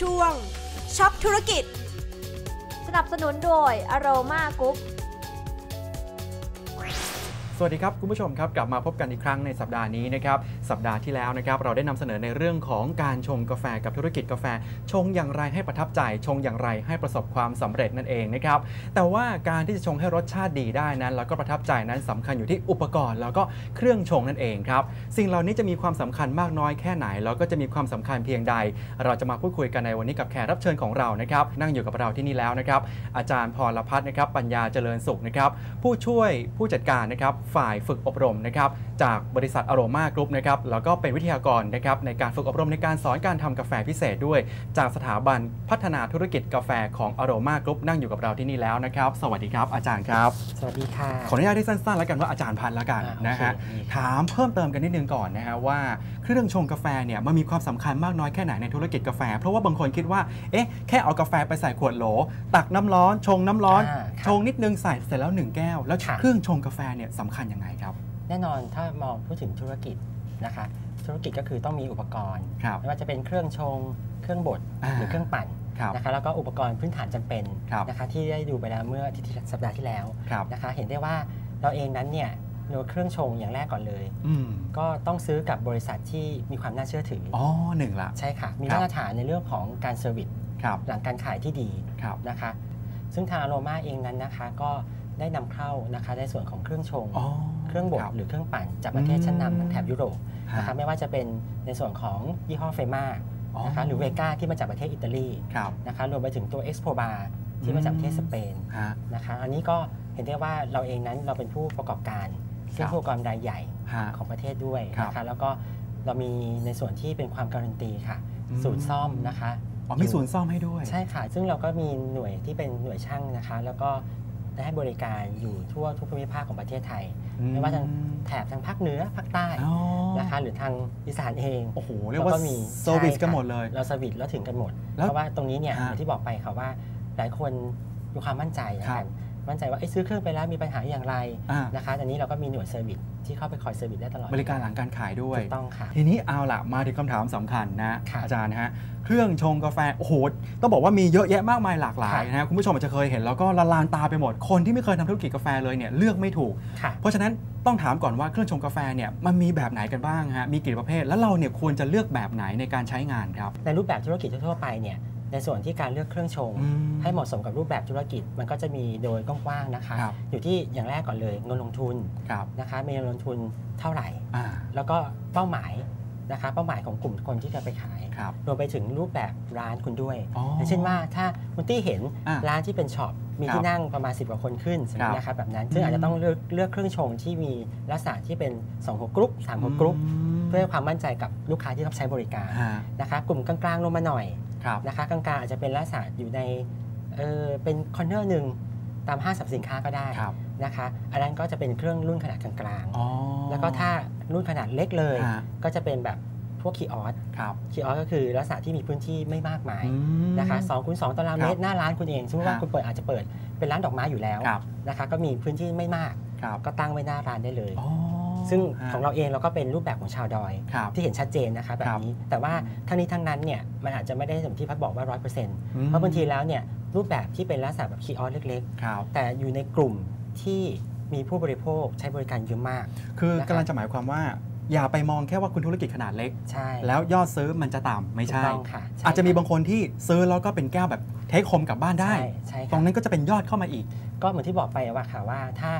ช่วงช็อปธุรกิจ สนับสนุนโดย Aroma Group สวัสดีครับ คุณผู้ชมครับ กลับมาพบกันอีกครั้งในสัปดาห์นี้นะครับสัปดาห์ที่แล้วนะครับเราได้นำเสนอในเรื่องของการชงกาแฟกับธุรกิจกาแฟ ชงอย่างไรให้ประทับใจ ชงอย่างไรให้ประสบความสำเร็จนั่นเองนะครับแต่ว่าการที่จะชงให้รสชาติดีได้นั้น แล้วก็ประทับใจนั้นสำคัญอยู่ที่อุปกรณ์ แล้วก็เครื่องชงนั่นเองครับสิ่งเหล่านี้จะมีความสำคัญมากน้อยแค่ไหน แล้วก็จะมีความสำคัญเพียงใด เราจะมาพูดคุยกันในวันนี้กับแขกรับเชิญของเรานะครับนั่งอยู่กับเราที่นี่แล้วนะครับอาจารย์พรพัฒน์นะครับปัญญาเจริญสุขนะครับผู้ช่วยผู้จัดการนะครับฝ่ายฝึกอบรมนะครับจากบริษัทอโรมากรุ๊ปนะครับแล้วก็เป็นวิทยากรนะครับในการฝึกอบรมในการสอนการทำกาแฟพิเศษด้วย จากสถาบันพัฒนาธุรกิจกาแฟของอโรมากรุ๊ปนั่งอยู่กับเราที่นี่แล้วนะครับ สวัสดีครับอาจารย์ครับ สวัสดีค่ะ ขออนุญาตที่สั้นๆ แล้วกันว่าอาจารย์พันธ์แล้วกันอ่าโอเคนะฮะดีครับถามเพิ่มเติมกันนิดนึงก่อนนะฮะว่าเครื่องชงกาแฟเนี่ยมันมีความสำคัญมากน้อยแค่ไหนในธุรกิจกาแฟ เพราะว่าบางคนคิดว่าเอ๊ะแค่เอากาแฟไปใส่ขวดโหล ตักน้ำร้อน ชงน้ำร้อนอ่าครับชงนิดนึงใส่เสร็จแล้วหนึ่งแก้ว แล้วค่ะเครื่องชงกาแฟเนี่ยสำคัญยังไงครับ แน่นอนถ้ามองพูดถึงธุรกิจนะคะธุรกิจก็คือต้องมีอุปกรณ์ครับไม่ว่าจะเป็นเครื่องชง เครื่องบดอ่าหรือเครื่องปั่นครับนะคะแล้วก็อุปกรณ์พื้นฐานจำเป็นครับนะคะที่ได้ดูไปแล้วเมื่ออาทิตย์ที่สัปดาห์ที่แล้วครับนะคะเห็นได้ว่าเราเองนั้นเนี่ยโดยเครื่องชงอย่างแรกก่อนเลยอืมก็ต้องซื้อกับบริษัทที่มีความน่าเชื่อถือออ๋อหนึ่งละใช่ค่ะ มีครับมาตรฐานในเรื่องของการเซอร์วิสครับหลังการขายที่ดีครับนะคะซึ่งทางอโรมาเองนั้นนะคะ ก็ ได้นำเข้านะคะในส่วนของเครื่องชงอ๋อเครื่องบดครับหรือเครื่องปั่นจากประเทศชั้นนำทางแถบยุโรปนะฮะคะไม่ว่าจะเป็นในส่วนของยี่ห้อเฟมาอ๋อนะคะหรือเวกาที่มาจากประเทศอิตาลีครับนะคะรวมไปถึงตัว Expo Bar ที่มาจากประเทศสเปนฮะนะคะอันนี้ก็เห็นได้ว่าเราเองนั้นเราเป็นผู้ประกอบการซึ่งครับผู้ประกอบการรายใหญ่ฮะของประเทศด้วยครับนะคะแล้วก็เรามีในส่วนที่เป็นความการันตีค่ะอืมศูนย์ซ่อมนะคะอ๋อมีศูนย์ซ่อมให้ด้วย ใช่ค่ะ ซึ่งเราก็มีหน่วยที่เป็นหน่วยช่างนะคะ แล้วก็ ได้ให้บริการอยู่ทั่วทุกภูมิภาคของประเทศไทย ไม่ว่าทางแถบทางภาคเหนือภาคใต้อ๋อนะคะหรือทางอีสานเองโอ้โหเรียกว่าก็มีเซอร์วิสใช่กันค่ะหมดเลย เราเซอร์วิสแล้วถึงกันหมดแล้วเพราะว่าตรงนี้เนี่ยฮะอย่างที่บอกไปค่ะว่าหลายคนมีความมั่นใจนะครัคะบ มั่นใจว่าเอ้ยซื้อเครื่องไปแล้วมีปัญหาอย่างไรอ่านะคะอันนี้เราก็มีหน่วยเซอร์วิสที่เข้าไปคอยเซอร์วิสได้ตลอด บริการหลังการขายด้วยถูกต้องค่ะ ทีนี้เอาล่ะมาถึงคำถามสำคัญนะค่ะอาจารย์นะฮะ เครื่องชงกาแฟ โอ้โห ต้องบอกว่ามีเยอะแยะมากมายหลากหลายค่ะนะฮะคุณผู้ชมอาจจะเคยเห็นแล้วก็ละลานตาไปหมด คนที่ไม่เคยทำธุรกิจกาแฟเลยเนี่ยเลือกไม่ถูกค่ะเพราะฉะนั้นต้องถามก่อนว่าเครื่องชงกาแฟเนี่ยมันมีแบบไหนกันบ้างฮะ มีกี่ประเภท แล้วเราเนี่ยควรจะเลือกแบบไหนในการใช้งานครับ ในรูปแบบธุรกิจทั่วๆไปเนี่ย ในส่วนที่การเลือกเครื่องชงอืมให้เหมาะสมกับรูปแบบธุรกิจ มันก็จะมีโดยกว้างๆนะคะครับอยู่ที่อย่างแรกก่อนเลยเงินลงทุนครับนะคะมีเงินลงทุนเท่าไหร่อ่าแล้วก็เป้าหมายนะคะเป้าหมายของกลุ่มคนที่จะไปขายครับรวมไปถึงรูปแบบร้านคุณด้วยอ๋ออย่างเช่นว่าถ้าคุณตี้เห็นอะร้านที่เป็นช็อปมีครับที่นั่งประมาณ 10 กว่าคนขึ้นสมมตินะครับแบบนั้นซึ่งอาจจะต้องเลือกเลือกเครื่องชงที่มีลักษณะที่เป็น 2 หัวกรุ๊ป3หัวกรุ๊ปเพื่อให้ความมั่นใจกับลูกค้าที่รับใช้บริการฮะนะคะกลุ่มกลางๆลงมาหน่อยครับ นะคะกลางๆอาจจะเป็นลักษณะอยู่ในเออเป็นคอนเนอร์หนึ่งตามห้างสรรพสินค้าก็ได้ครับนะคะอันนั้นก็จะเป็นเครื่องรุ่นขนาดกลางอ๋อๆแล้วก็ถ้ารุ่นขนาดเล็กเลยฮะก็จะเป็นแบบพวกคีออสครับคีออสก็คือลักษณะที่มีพื้นที่ไม่มากมายอืมนะคะ2คูณ2ตารางเมตรหน้าร้านคุณเองสมมติว่าฮะคุณเปิดอาจจะเปิดเป็นร้านดอกไม้อยู่แล้วครับนะคะก็มีพื้นที่ไม่มากครับก็ตั้งไว้หน้าร้านได้เลยอ๋อ ซึ่งฮะของเราเองเราก็เป็นรูปแบบของชาวดอยครับที่เห็นชัดเจนนะคะแบบนี้ แต่ว่าทั้งนี้ทั้งนั้นเนี่ยมันอาจจะไม่ได้อย่างที่พัดบอกว่า100%เอืมพราะบางทีแล้วเนี่ยรูปแบบที่เป็นลักษณะแบบคีออสเล็กครับๆแต่อยู่ในกลุ่มที่มีผู้บริโภคใช้บริการเยอะมาก คือนะครับกำลังจะหมายความว่าอย่าไปมองแค่ว่าคุณธุรกิจขนาดเล็ก ใช่ แล้วยอดซื้อมันจะต่ำไม่ถูกใช่ต้องค่ะใช่ อาจจะมีบางคนที่ซื้อแล้วก็เป็นแก้วแบบเทคโฮมกลับบ้านได้ใช่ใช่ตรค่ะงนั้นก็จะเป็นยอดเข้ามาอีก ก็เหมือนที่บอกไปว่าค่ะว่าถ้า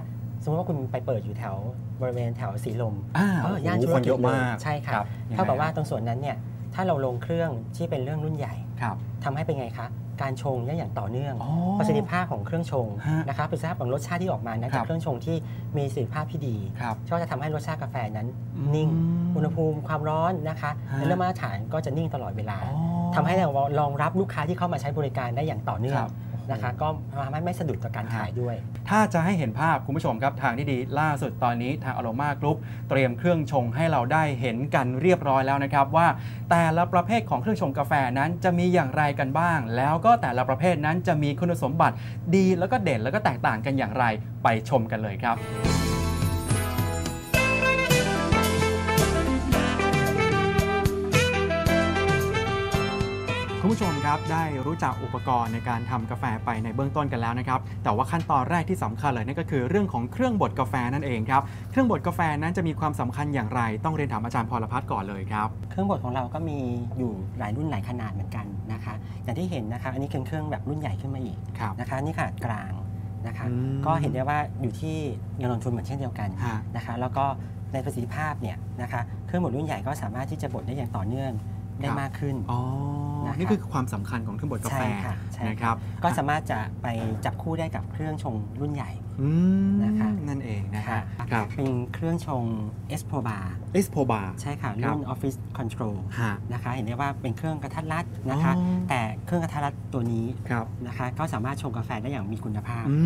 สมมติว่าคุณไปเปิดอยู่แถวบริเวณแถวสีลมอ่าเออย่านโอ้ธุโหรคนกิจเยอะมากใช่ค่ะรับเท่ากับว่ายังไงตรงส่วนนั้นเนี่ยถ้าเราลงเครื่องที่เป็นเรื่องรุ่นใหญ่ครับ ทำให้เป็นไงคะการชงได้อย่างต่อเนื่องอ๋อประสิทธิภาพของเครื่องชงฮะนะคะประสิทธิภาพของรสชาติที่ออกมานะครัจากบเครื่องชงที่มีประสิทธิภาพที่ดีครับก็จะทำให้รสชาติกาแฟนั้นอืมนิ่ง อุณหภูมิความร้อนนะคะฮะในเรื่องมาตรฐานก็จะนิ่งตลอดเวลาอ๋อทำให้เรารองรับลูกค้าที่เข้ามาใช้บริการได้อย่างต่อเนื่อคงรับนะคะก็ทำให้ไม่สะดุดต่อการฮะขายด้วย ถ้าจะให้เห็นภาพคุณผู้ชมครับทางที่ดีล่าสุดตอนนี้ทางอโรมากรุ๊ปเตรียมเครื่องชงให้เราได้เห็นกันเรียบร้อยแล้วนะครับว่า แต่ละประเภทของเครื่องชงกาแฟนั้นจะมีอย่างไรกันบ้าง แล้วก็แต่ละประเภทนั้นจะมีคุณสมบัติดีแล้วก็เด่นแล้วก็แตกต่างกันอย่างไรไปชมกันเลยครับ คคุณผู้ชมครับได้รู้จักอุปกรณ์ในการทำกาแฟไปในเบื้องต้นกันแล้วนะครับ แต่ว่าขั้นตอนแรกที่สำคัญเลยนั่นก็คือเรื่องของเครื่องบดกาแฟนั่นเองครับ เครื่องบดกาแฟนั้นจะมีความสำคัญอย่างไร ต้องเรียนถามอาจารย์พรพัฒน์ก่อนเลยครับ เครื่องบดของเราก็มีอยู่หลายรุ่นหลายขนาดเหมือนกันนะคะ อย่างที่เห็นนะคะ อันนี้เป็นเครื่องแบบรุ่นใหญ่ขึ้นมาอีกครับนะคะนี่ขนาดกลางนะคะอืมก็เห็นได้ว่าอยู่ที่เงินลงทุนเหมือนเช่นเดียวกันฮะนะคะ แล้วก็ในประสิทธิภาพเนี่ยนะคะเครื่องบดรุ่นใหญ่ก็สามารถที่จะบดได้อย่างต่อเนื่อง ได้ครับมากขึ้น อ๋อ นะครับ นี่คือความสำคัญของเครื่องบดกาแฟใช่ค่ะใช่นะครับ ก็สามารถจะไปจับคู่ได้กับเครื่องชงรุ่นใหญ่อืม นะคะนั่นเองนะฮะค่ะครับเป็นเครื่องชง e s p o Bar e x p o Bar ใช่ค่ะครับรุ่น Office Control ฮะนะคะเห็นได้ว่าเป็นเครื่องกระทัดรัดนะคะอ๋อแต่เครื่องกระทัดรัดตัวนี้ครับนะคะก็สามารถชงกาแฟได้อย่างมีคุณภาพอื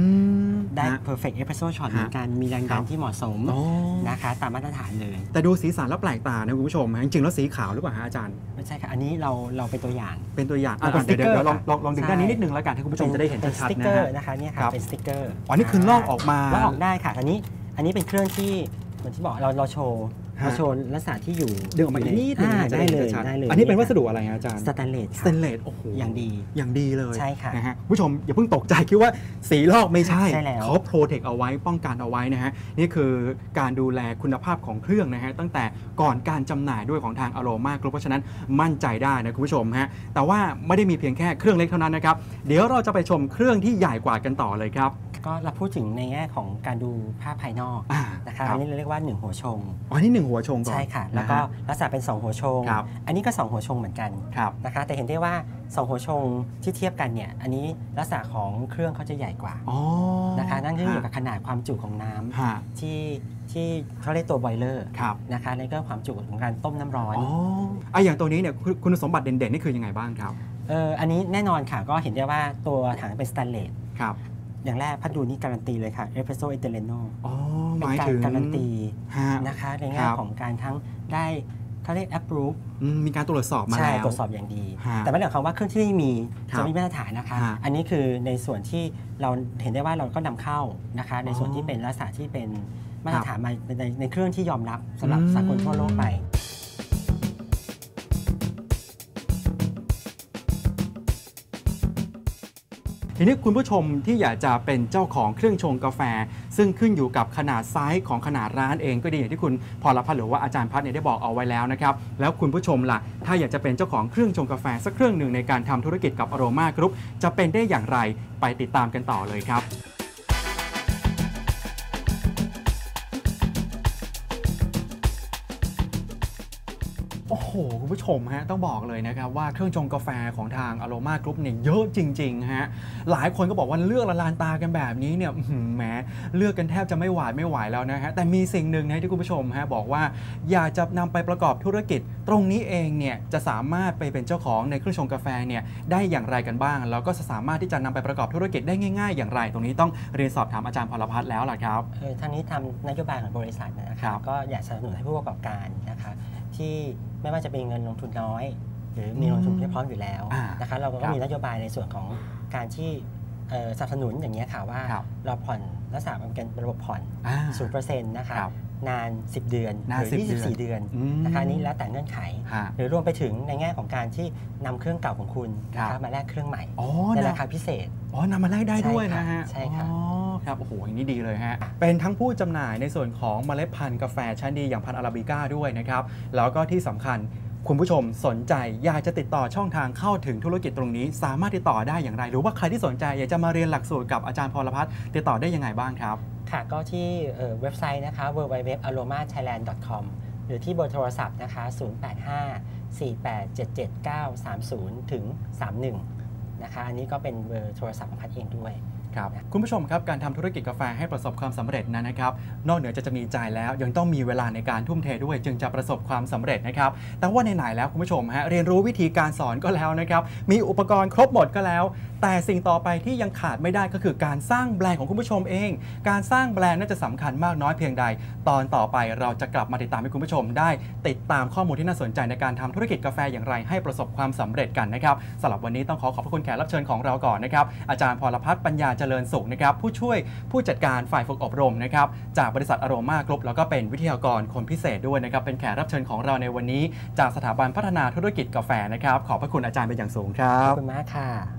มได้ฮะ perfect espresso shot ฮะเหมือนกันมีแรงครัดับนที่เหมาะสมอ๋อนะคะตามมาตรฐานเลย แต่ดูสีสันแล้วแปลกตานะคุณผู้ชมฮะจริงๆแล้วสีขาวหรือเปล่าฮะอาจารย์ไม่ใช่ค่ะอันนี้เราเราเป็นตัวอย่างเป็นตัวอย่างอะเป็นเดี๋ยวเดี๋ยวสติ๊กเกอร์เดี๋ยวลองค่ะลองลองดึงใช่ด้านนี้นิดนึงแล้วกันให้คุณผู้ชมจะได้เห็นเป็นสชัดติ๊กๆเกนะอร์ฮะนะคะเนี่ยครัค่ะบเป็นสติ๊กเกอร์อ๋อนี่คือลอกออกมาลอกออกได้ค่ะอันนี้ อันนี้เป็นเครื่องที่เหมือนที่บอกเราเราโชว์ฮะเราโชว์ลักษณะที่อยู่ดึงออกมาอีกนิดนึงอ่าจะได้เลยห็นชัได้เลย อันนี้เป็นวัสดุอะไรฮะอาจารย์สแตนเลสสเตนเลสโอ้โหอย่างดีอย่างดีเลยใช่ค่ะนะฮะคุณผู้ชมอย่าเพิ่งตกใจคิดว่าสีลอกไม่ใช่ใช่แล้วเขาโปรเทคเอาไว้ป้องกันเอาไว้นะฮะนี่คือการดูแลคุณภาพของเครื่องนะฮะตั้งแต่ก่อนการจำหน่ายด้วยของทางอโรมากรุ๊ปเพราะฉะนั้นมั่นใจได้นะคุณผู้ชมฮะแต่ว่าไม่ได้มีเพียงแค่เครื่องเล็กเท่านั้นนะครับเดี๋ยวเราจะไปชมเครื่องที่ใหญ่กว่ากันต่อเลยครับ ก็เราพูดถึงในแง่ของการดูภาพภายนอกอ่านะคะรับ อันนี้เราเรียกว่า 1 หัวชง อ๋อนี่หนึ่งหัวชงก่อนใช่ค่ะ แล้วก็นฮ ลักษณะเป็น 2 หัวชง ครับ อันนี้ก็ 2 หัวชงเหมือนกันครับ นะคะแต่เห็นได้ว่า 2 หัวชงที่เทียบกันเนี่ยอันนี้ลักษณะของเครื่องเขาจะใหญ่กว่าอ๋อนะคะนั่นขึ้นอยู่กับขนาดความจุของน้ำฮะที่ที่เขาเรียกตัวบอยเลอร์ครับนะคะในเรื่องความจุของการต้มน้ำร้อน อ๋อไอะอย่างตัวนี้เนี่ยคุณคุณสมบัติเด่นๆนี่คือยังไงบ้างครับ เอออันนี้แน่นอนค่ะก็เห็นได้ว่าตัวถังเป็นสแตนเลสครับ อย่างแรกพัดดูนี่การันตีเลยค่ะเอสเปรสโซ่เอเตเลโนอ๋อหเป็นมายการถึงการันตีฮะนะคะในคแง่รับของการทั้งได้เขาเรียก approve อืมมีการตรวจสอบมาใช่แล้วตรวจสอบอย่างดีฮะแต่ไม่ได้หมายความว่าเครื่องที่มีครับจะไม่มีมาตรฐานนะคะฮะอันนี้คือในส่วนที่เราเห็นได้ว่าเราก็นำเข้านะคะ ในส่วนอ๋อที่เป็นลักษณะที่เป็นมาตครัรบฐานมาในในเครื่องที่ยอมรับสำหรับอืมสากลทั่วโลกไป ทีนี้คุณผู้ชมที่อยากจะเป็นเจ้าของเครื่องชงกาแฟ ซึ่งขึ้นอยู่กับขนาดไซส์ของขนาดร้านเองก็ดีอย่างที่คุณพรพัฒน์หรือว่าอาจารย์พัฒน์เนี่ยได้บอกเอาไว้แล้วนะครับแล้วคุณผู้ชมล่ะ ถ้าอยากจะเป็นเจ้าของเครื่องชงกาแฟสักเครื่องหนึ่งในการทำธุรกิจกับอโรมากรุ๊ปจะเป็นได้อย่างไรไปติดตามกันต่อเลยครับ โอ้โห คุณผู้ชมฮะ ต้องบอกเลยนะครับ ว่าเครื่องชงกาแฟของทางอโรมากรุ๊ปเนี่ยเยอะจริง ๆ ฮะ หลายคนก็บอกว่าเลือกละลานตากันแบบนี้เนี่ยอื้อหือแหมเลือกกันแทบจะไม่หวาดไม่ไหวแล้วนะฮะ แต่มีสิ่งหนึ่งนะที่คุณผู้ชมฮะ บอกว่าอยากจะนำไปประกอบธุรกิจ ตรงนี้เองเนี่ยจะสามารถไปเป็นเจ้าของในเครื่องชงกาแฟเนี่ยได้อย่างไรกันบ้าง แล้วก็จะสามารถที่จะนำไปประกอบธุรกิจได้ง่าย ๆ อย่างไร ตรงนี้ต้องเรียนสอบถามอาจารย์พลพัฒน์แล้วล่ะครับเออทางนี้ทำนโยบายของบริษัทนะครัคะบก็อยากสนับสนุนให้ผู้ประกอบการนะคะที่ ไม่ว่าจะเป็นเงินลงทุนน้อย หรือมีเงินลงทุนที่พร้อมอยู่แล้วอ่านะคะเราครัก็บมีนโยบายในส่วนของการที่เอ่อสนับสนุนอย่างนี้ยค่ะว่าครับเราผ่อนลักษณะมันเป็นระบบผ่อนอ่าศูนย์เปอร์เซ็นต์นะคะครับนาน 10 เดือนนานหรือ10 24 เดือนอืมนะคะอันนี้แล้วแต่เงื่อนไขฮะหรือรวมไปถึงในแง่ของการที่นำเครื่องเก่าของคุณนะครัคะบมาแลกเครื่องใหม่อ๋อในนะราคาพิเศษอ๋อนำมาแลกได้ด้วยนะฮะใช่ค่ะอ๋อ ครับโอ้โหอย่างนี้ดีเลยฮะเป็นทั้งผู้จำหน่ายในส่วนของเมล็ดพันธุ์กาแฟชั้นดีอย่างพันธุ์อาราบิก้าด้วยนะครับแล้วก็ที่สำคัญคุณผู้ชมสนใจอยากจะติดต่อช่องทางเข้าถึงธุรกิจตรงนี้ สามารถติดต่อได้อย่างไร หรือว่าใครที่สนใจอยากจะมาเรียนหลักสูตรกับอาจารย์พรพัฒน์ติดต่อได้ยังไงบ้างครับ ค่ะก็ที่เอ่อเว็บไซต์นะคะ www.aromathailand.com หรือที่เบอร์โทรศัพท์นะคะ 085-4877930 ถึง 31 นะคะ อันนี้ก็เป็นเบอร์โทรศัพท์ของพัดเองด้วย ครับคุณผู้ชมครับการทำธุรกิจกาแฟให้ประสบความสำเร็จนั้นนะครับ นอกเหนือจากจะมีใจแล้วยังต้องมีเวลาในการทุ่มเทด้วย จึงจะประสบความสำเร็จนะครับ แต่ว่าในไหนแล้วคุณผู้ชมฮะเรียนรู้วิธีการสอนก็แล้วนะครับ มีอุปกรณ์ครบหมดก็แล้ว แต่สิ่งต่อไปที่ยังขาดไม่ได้ก็คือการสร้างแบรนด์ของคุณผู้ชมเอง การสร้างแบรนด์น่าจะสำคัญมากน้อยเพียงใด ตอนต่อไปเราจะกลับมาติดตามให้คุณผู้ชม ได้ติดตามข้อมูลที่น่าสนใจในการทำธุรกิจกาแฟอย่างไร ให้ประสบความสำเร็จกันนะครับสำหรับวันนี้ต้องขอขอบพระคุณแขกรับเชิญของเราก่อนนะครับอาจารย์พรพัฒน์ปัญญาเจริญสุขนะครับผู้ช่วยผู้จัดการฝ่ายฝึกอบรมนะครับจากบริษัทอโรมากรุ๊ปแล้วก็เป็นวิทยากรคนพิเศษด้วยนะครับเป็นแขกรับเชิญของเราในวันนี้ จากสถาบันพัฒนาธุรกิจกาแฟนะครับขอบพระคุณอาจารย์เป็นอย่างสูงครับขอบคุณมากค่ะ